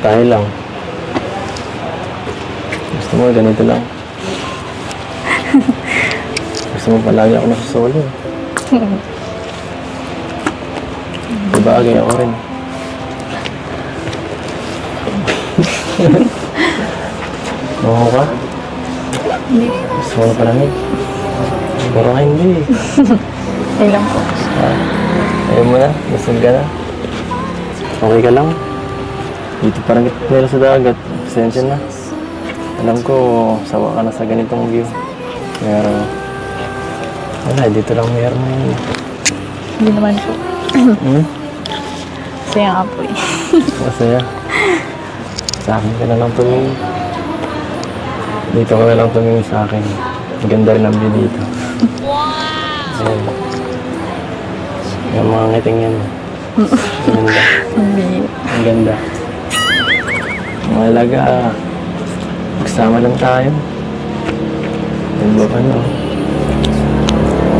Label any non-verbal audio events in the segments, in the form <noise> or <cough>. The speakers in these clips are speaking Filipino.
tayo lang. Gusto mo, ganito lang. Gusto mo palagi ako nasa solo. Sabagay ako rin. <laughs> Oo ka? Hindi. Gusto mo na palamig? Pero ka hindi. Ayun lang po. Ah, ayaw mo na? Busog ka na? Okay ka lang? Dito parang nila sa dagat. Pasensya na. Alam ko, sawa ka na sa ganitong view. Pero, wala, dito lang meron mo yun. Hindi naman po. Hmm? Saya nga po eh. Masaya. Sa akin ka na lang tumingin. Dito ka na lang tumingin sa akin. Ang ganda rin ang view dito. Wow! Ayan. Yung mga ngiting yan. <laughs> Ang ganda. Ang ganda. Mahalaga, magsama lang tayo. Yan ba ano?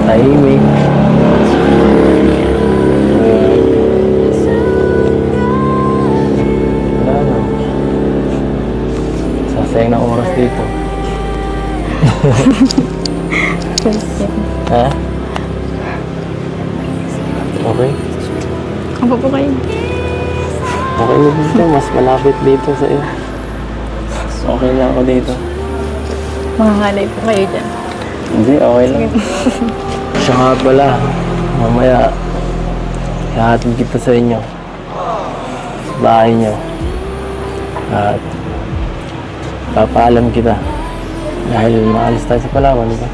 Tahimik. Wala na. Sasayang na oras dito. <laughs> Ha? Okay? Ako po kayo. Okay na dito. Mas malapit dito sa iyo. Okay na ako dito. Mangangalay po kayo dyan. Hindi, okay lang. <laughs> Siya nga pala, mamaya, ihahatid kita sa inyo. Sa bahay niyo. At papaalam kita. Dahil maalis tayo sa Palawan, di ba?